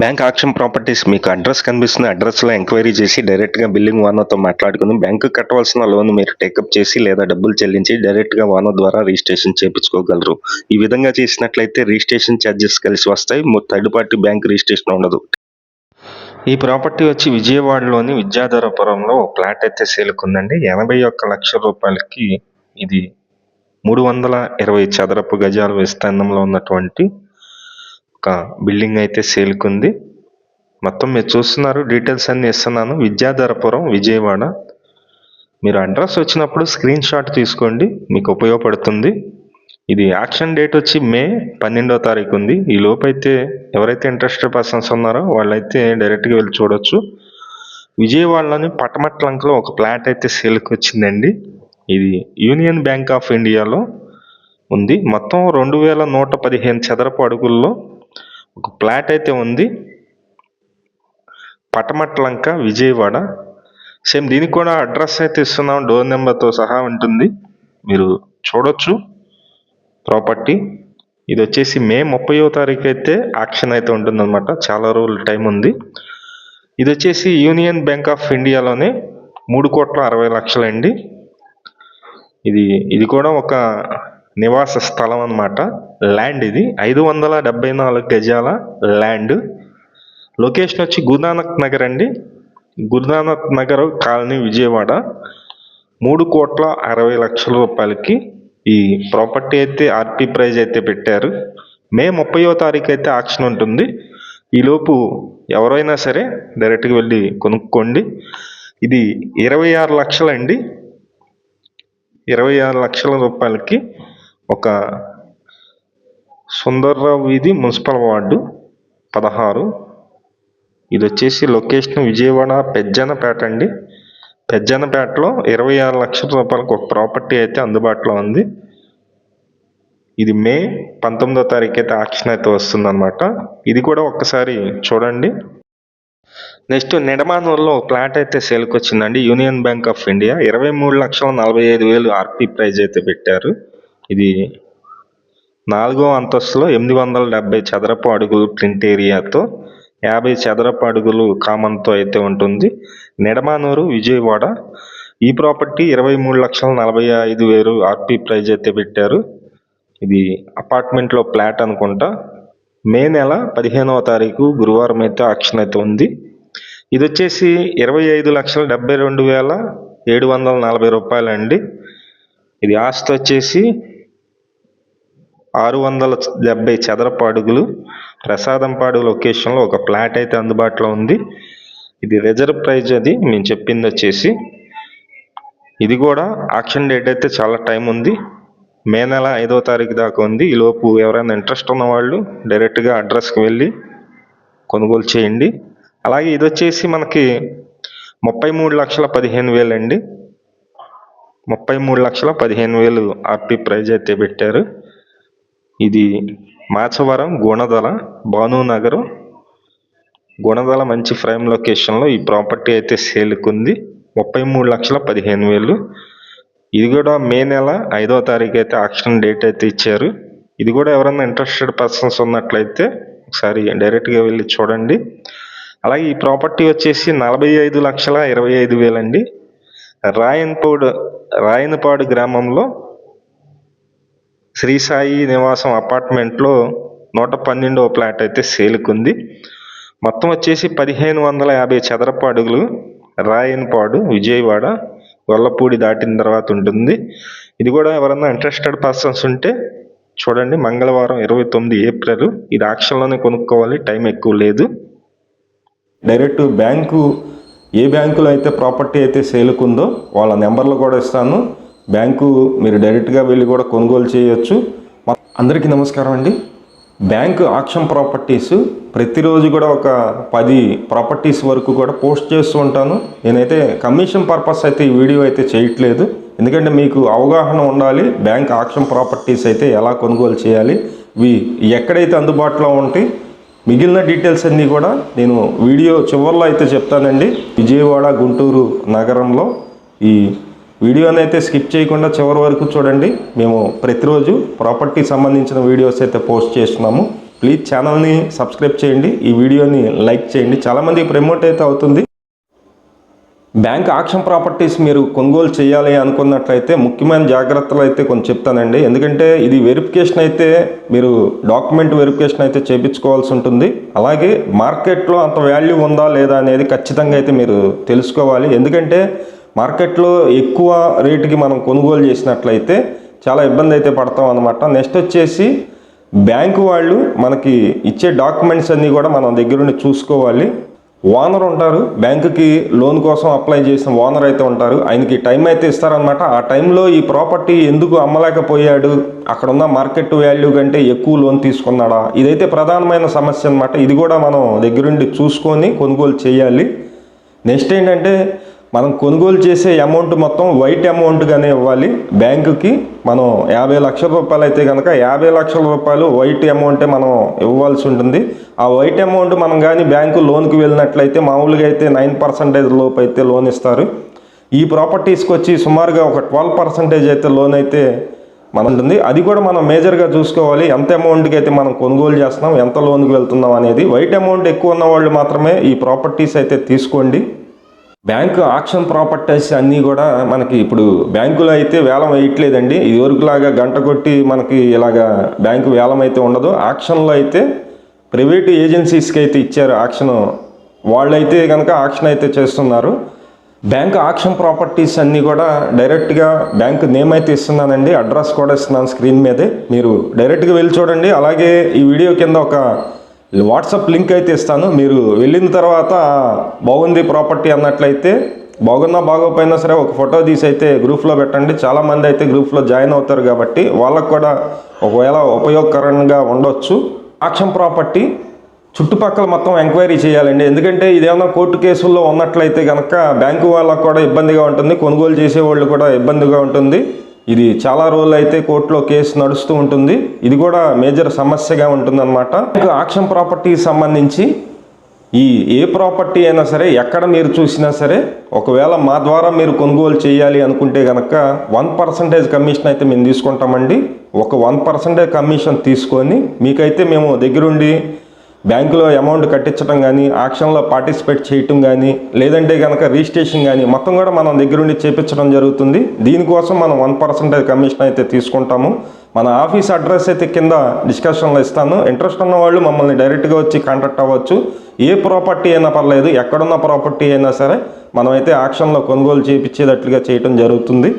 Bank auction properties మీకు address కనిపిస్తున్న అడ్రస్లో ఎంక్వైరీ చేసి డైరెక్ట్గా బిల్లింగ్ వానోతో మాట్లాడుకుని బ్యాంకు కట్టవలసిన లోన్ మీరు టేకప్ చేసి లేదా డబ్బులు చెల్లించి డైరెక్ట్గా వానో ద్వారా రిజిస్ట్రేషన్ చేయించుకోగలరు. ఈ విధంగా చేసినట్లయితే రిజిస్ట్రేషన్ ఛార్జెస్ కలిసి వస్తాయి. థర్డ్ పార్టీ బ్యాంక్ రిజిస్ట్రేషన్ ఉండదు. ఈ ప్రాపర్టీ వచ్చి విజయవాడలోని విద్యాధరపురంలో ఒక ప్లాట్ అయితే సేలుకుందండి. ఎనభై ఒక్క లక్షల రూపాయలకి ఇది మూడు వందల ఇరవై చదరపు గజాల విస్తీర్ణంలో ఉన్నటువంటి ఒక బిల్డింగ్ అయితే సేల్కుంది. మొత్తం మీరు చూస్తున్నారు డీటెయిల్స్ అన్ని ఇస్తున్నాను. విద్యాధరపురం విజయవాడ. మీరు అడ్రస్ వచ్చినప్పుడు స్క్రీన్ షాట్ తీసుకోండి మీకు ఉపయోగపడుతుంది. ఇది యాక్షన్ డేట్ వచ్చి మే పన్నెండో తారీఖు ఉంది ఈ లోపైతే అయితే ఎవరైతే ఇంట్రెస్టెడ్ పర్సన్స్ ఉన్నారో వాళ్ళైతే డైరెక్ట్గా వెళ్ళి చూడొచ్చు. విజయవాడలోని పటమట్లంకలో ఒక ప్లాట్ అయితే సేల్కి వచ్చిందండి ఇది యూనియన్ బ్యాంక్ ఆఫ్ ఇండియాలో ఉంది. మొత్తం రెండు వేల నూట పదిహేను చదరపు అడుగుల్లో ఒక ప్లాట్ అయితే ఉంది. పటమట్లంక విజయవాడ. సేమ్ దీనికి కూడా అడ్రస్ అయితే ఇస్తున్నాం. డోర్ నెంబర్తో సహా ఉంటుంది. మీరు చూడొచ్చు. ప్రాపర్టీ. ఇది వచ్చేసి మే ముప్పయో తారీఖు అయితే యాక్షన్ అయితే ఉంటుందన్నమాట. చాలా రోజులు టైం ఉంది. ఇది వచ్చేసి యూనియన్ బ్యాంక్ ఆఫ్ ఇండియాలోనే మూడు కోట్ల అరవై లక్షలండి. ఇది ఇది కూడా ఒక నివాస స్థలం అన్నమాట. ల్యాండ్ ఇది. ఐదు వందల డెబ్బై నాలుగు గజాల ల్యాండ్ లొకేషన్ వచ్చి గురునానక్ నగర్ అండి. గురునానక్ నగర్ కాలనీ విజయవాడ. మూడు కోట్ల అరవై లక్షల రూపాయలకి ఈ ప్రాపర్టీ అయితే ఆర్పీ ప్రైజ్ అయితే పెట్టారు. మే ముప్పయో తారీఖు అయితే ఆక్షన్ ఉంటుంది. ఈలోపు ఎవరైనా సరే డైరెక్ట్గా వెళ్ళి కొనుక్కోండి. ఇది ఇరవై ఆరు లక్షలండి. ఇరవై ఆరు లక్షల రూపాయలకి ఒక సుందర్రావు వీధి మున్సిపల్ వార్డు పదహారు. ఇది వచ్చేసి లొకేషన్ విజయవాడ పెజ్జనపేట అండి. పెజ్జనపేటలో ఇరవై ఆరు లక్షల రూపాయలకు ఒక ప్రాపర్టీ అయితే అందుబాటులో ఉంది. ఇది మే పంతొమ్మిదో తారీఖు అయితే ఆక్షన్ అయితే వస్తుందన్నమాట. ఇది కూడా ఒక్కసారి చూడండి. నెక్స్ట్ నిడమానూరులో ప్లాట్ అయితే సేల్కి వచ్చిందండి. Union Bank of India. ఇరవై మూడు లక్షల నలభై ఐదు వేలు ఆర్పి ప్రైజ్ అయితే పెట్టారు. ఇది నాలుగో అంతస్తులో ఎనిమిది వందల డెబ్బై చదరపు అడుగులు ప్రింట్ ఏరియాతో యాభై చదరపు అడుగులు కామన్తో అయితే ఉంటుంది. నిడమానూరు విజయవాడ. ఈ ప్రాపర్టీ ఇరవై మూడు లక్షల నలభై ఐదు వేలు ఆర్పీ ప్రైజ్ అయితే పెట్టారు. ఇది అపార్ట్మెంట్లో ఫ్లాట్ అనుకుంటా. మే నెల పదిహేనవ తారీఖు గురువారం అయితే ఆక్షన్ అయితే ఉంది. ఇది వచ్చేసి ఇరవై ఐదు లక్షల డెబ్బై రెండు వేల ఏడు వందల నలభై రూపాయలండి. ఇది ఆస్తి వచ్చేసి ఆరు వందల డెబ్బై చదరపు అడుగులు ప్రసాదంపాడు లొకేషన్లో ఒక ఫ్లాట్ అయితే అందుబాటులో ఉంది. ఇది రిజర్వ్ ప్రైజ్ అది. మేము చెప్పింది వచ్చేసి ఇది కూడా ఆక్షన్ డేట్ అయితే చాలా టైం ఉంది. మే నెల ఐదో తారీఖు దాకా ఉంది. ఈలోపు ఎవరైనా ఇంట్రెస్ట్ ఉన్న వాళ్ళు డైరెక్ట్గా అడ్రస్కి వెళ్ళి కొనుగోలు చేయండి. అలాగే ఇది వచ్చేసి మనకి ముప్పై మూడు లక్షల పదిహేను వేలు అండి. ముప్పై మూడు లక్షల పదిహేను వేలు ఆర్పి ప్రైజ్ అయితే పెట్టారు. ఇది మాచవరం గుణదల భానునగర్ గుణదల మంచి ఫ్రేమ్ లొకేషన్లో ఈ ప్రాపర్టీ అయితే సేల్కి ఉంది ముప్పై మూడు లక్షల పదిహేను వేలు. ఇది కూడా మే నెల ఐదో తారీఖు అయితే ఆక్షన్ డేట్ అయితే ఇచ్చారు. ఇది కూడా ఎవరైనా ఇంట్రెస్టెడ్ పర్సన్స్ ఉన్నట్లయితే ఒకసారి డైరెక్ట్గా వెళ్ళి చూడండి. అలాగే ఈ ప్రాపర్టీ వచ్చేసి నలభై ఐదు లక్షల ఇరవై ఐదు వేలండి. రాయన్పూడ్ రాయనపాడు గ్రామంలో శ్రీ సాయి నివాసం అపార్ట్మెంట్లో నూట పన్నెండవ ఫ్లాట్ అయితే సేలుకుంది. మొత్తం వచ్చేసి పదిహేను వందల యాభై చదరపు అడుగులు రాయన్పాడు విజయవాడ గొల్లపూడి దాటిన తర్వాత ఉంటుంది. ఇది కూడా ఎవరన్నా ఇంట్రెస్టెడ్ పర్సన్స్ ఉంటే చూడండి మంగళవారం ఇరవై తొమ్మిది ఏప్రిల్. ఇది ఆక్షన్లోనే కొనుక్కోవాలి టైం ఎక్కువ లేదు. డైరెక్ట్ బ్యాంకు ఏ బ్యాంకులో అయితే ప్రాపర్టీ అయితే సేలుకుందో వాళ్ళ నెంబర్లు కూడా ఇస్తాను. బ్యాంకు మీరు డైరెక్ట్గా వెళ్ళి కూడా కొనుగోలు చేయొచ్చు. అందరికీ నమస్కారం అండి. బ్యాంకు ఆక్షన్ ప్రాపర్టీస్ ప్రతిరోజు కూడా ఒక పది ప్రాపర్టీస్ వరకు కూడా పోస్ట్ చేస్తూ ఉంటాను. నేనైతే కమిషన్ పర్పస్ అయితే ఈ వీడియో అయితే చేయట్లేదు. ఎందుకంటే మీకు అవగాహన ఉండాలి బ్యాంక్ ఆక్షన్ ప్రాపర్టీస్ అయితే ఎలా కొనుగోలు చేయాలి ఇవి ఎక్కడైతే అందుబాటులో ఉంటాయి మిగిలిన డీటెయిల్స్ అన్నీ కూడా నేను వీడియో చివరిలో అయితే చెప్తానండి. విజయవాడ గుంటూరు నగరంలో ఈ వీడియోని అయితే స్కిప్ చేయకుండా చివరి వరకు చూడండి. మేము ప్రతిరోజు ప్రాపర్టీ సంబంధించిన వీడియోస్ అయితే పోస్ట్ చేస్తున్నాము. ప్లీజ్ ఛానల్ని సబ్స్క్రైబ్ చేయండి. ఈ వీడియోని లైక్ చేయండి. చాలామంది ప్రమోట్ అయితే అవుతుంది. బ్యాంక్ ఆక్షన్ ప్రాపర్టీస్ మీరు కొనుగోలు చేయాలి అనుకున్నట్లయితే ముఖ్యమైన జాగ్రత్తలు అయితే కొంచెం చెప్తానండి. ఎందుకంటే ఇది వెరిఫికేషన్ అయితే మీరు డాక్యుమెంట్ వెరిఫికేషన్ అయితే చేయించుకోవాల్సి ఉంటుంది. అలాగే మార్కెట్లో అంత వాల్యూ ఉందా లేదా అనేది ఖచ్చితంగా అయితే మీరు తెలుసుకోవాలి. ఎందుకంటే మార్కెట్లో ఎక్కువ రేటుకి మనం కొనుగోలు చేసినట్లయితే చాలా ఇబ్బంది అయితే పడతాం అనమాట నెక్స్ట్ వచ్చేసి బ్యాంకు వాళ్ళు మనకి ఇచ్చే డాక్యుమెంట్స్ అన్నీ కూడా మనం దగ్గరుండి చూసుకోవాలి. ఓనర్ ఉంటారు బ్యాంకుకి లోన్ కోసం అప్లై చేసిన ఓనర్ అయితే ఉంటారు. ఆయనకి టైం అయితే ఇస్తారనమాట ఆ టైంలో ఈ ప్రాపర్టీ ఎందుకు అమ్మలేకపోయాడు? అక్కడ ఉన్న మార్కెట్ వాల్యూ కంటే ఎక్కువ లోన్ తీసుకున్నాడా? ఇదైతే ప్రధానమైన సమస్య అనమాట ఇది కూడా మనం దగ్గరుండి చూసుకొని కొనుగోలు చేయాలి. నెక్స్ట్ ఏంటంటే మనం కొనుగోలు చేసే అమౌంట్ మొత్తం వైట్ అమౌంట్గానే ఇవ్వాలి. బ్యాంకుకి మనం యాభై లక్షల రూపాయలు అయితే కనుక యాభై లక్షల రూపాయలు వైట్ అమౌంటే మనం ఇవ్వాల్సి ఉంటుంది. ఆ వైట్ అమౌంట్ మనం కానీ బ్యాంకు లోన్కి వెళ్ళినట్లయితే మామూలుగా అయితే నైన్ పర్సెంటేజ్ లోపు అయితే లోన్ ఇస్తారు. ఈ ప్రాపర్టీస్కి వచ్చి సుమారుగా ఒక ట్వెల్వ్ పర్సెంటేజ్ అయితే లోన్ అయితే మన ఉంటుంది. అది కూడా మనం మేజర్గా చూసుకోవాలి. ఎంత అమౌంట్కి అయితే మనం కొనుగోలు చేస్తున్నాం ఎంత లోన్కి వెళ్తున్నాం అనేది. వైట్ అమౌంట్ ఎక్కువ ఉన్న వాళ్ళు మాత్రమే ఈ ప్రాపర్టీస్ అయితే తీసుకోండి. బ్యాంకు ఆక్షన్ ప్రాపర్టీస్ అన్నీ కూడా మనకి ఇప్పుడు బ్యాంకులో అయితే వేలం వేయట్లేదండి. ఇదివరకులాగా గంట కొట్టి మనకి ఇలాగా బ్యాంకు వేలం అయితే ఉండదు. ఆక్షన్లో అయితే ప్రైవేట్ ఏజెన్సీస్కి అయితే ఇచ్చారు ఆక్షన్. వాళ్ళైతే కనుక ఆక్షన్ అయితే చేస్తున్నారు. బ్యాంక్ ఆక్షన్ ప్రాపర్టీస్ అన్నీ కూడా డైరెక్ట్గా బ్యాంక్ నేమ్ అయితే ఇస్తున్నానండి. అడ్రస్ కూడా ఇస్తున్నాను స్క్రీన్ మీదే. మీరు డైరెక్ట్గా వెళ్ళి చూడండి. అలాగే ఈ వీడియో కింద ఒక వాట్సాప్ లింక్ అయితే ఇస్తాను. మీరు వెళ్ళిన తర్వాత బాగుంది ప్రాపర్టీ అన్నట్లయితే బాగున్నా బాగోపోయినా సరే ఒక ఫోటో తీసి అయితే గ్రూప్లో పెట్టండి. చాలామంది అయితే గ్రూప్లో జాయిన్ అవుతారు కాబట్టి వాళ్ళకు కూడా ఒకవేళ ఉపయోగకరంగా ఉండొచ్చు. ఆక్షన్ ప్రాపర్టీ చుట్టుపక్కల మొత్తం ఎంక్వైరీ చేయాలండి. ఎందుకంటే ఇదేమన్నా కోర్టు కేసుల్లో ఉన్నట్లయితే కనుక బ్యాంకు వాళ్ళకు కూడా ఇబ్బందిగా ఉంటుంది. కొనుగోలు చేసే వాళ్ళు కూడా ఇబ్బందిగా ఉంటుంది. ఇది చాలా రోజులు అయితే కోర్టులో కేసు నడుస్తూ ఉంటుంది. ఇది కూడా మేజర్ సమస్యగా ఉంటుందన్నమాట. బ్యాంకు ఆక్షన్ ప్రాపర్టీకి సంబంధించి ఈ ఏ ప్రాపర్టీ అయినా సరే ఎక్కడ మీరు చూసినా సరే ఒకవేళ మా ద్వారా మీరు కొనుగోలు చేయాలి అనుకుంటే కనుక వన్ పర్సంటేజ్ కమిషన్ అయితే మేము తీసుకుంటామండి. ఒక వన్ పర్సంటేజ్ కమిషన్ తీసుకొని మీకైతే మేము దగ్గరుండి బ్యాంకులో అమౌంట్ కట్టించడం కానీ ఆక్షన్లో పార్టిసిపేట్ చేయటం కానీ లేదంటే కనుక రిజిస్ట్రేషన్ కానీ మొత్తం కూడా మనం దగ్గరుండి చేపించడం జరుగుతుంది. దీనికోసం మనం వన్ పర్సెంటేజ్ కమిషన్ అయితే తీసుకుంటాము. మన ఆఫీస్ అడ్రస్ అయితే కింద డిస్కషన్లో ఇస్తాను. ఇంట్రెస్ట్ ఉన్న వాళ్ళు మమ్మల్ని డైరెక్ట్గా వచ్చి కాంటాక్ట్ అవ్వచ్చు. ఏ ప్రాపర్టీ అయినా పర్లేదు ఎక్కడున్న ప్రాపర్టీ అయినా సరే మనమైతే ఆక్షన్లో కొనుగోలు చేయించేటట్లుగా చేయటం జరుగుతుంది.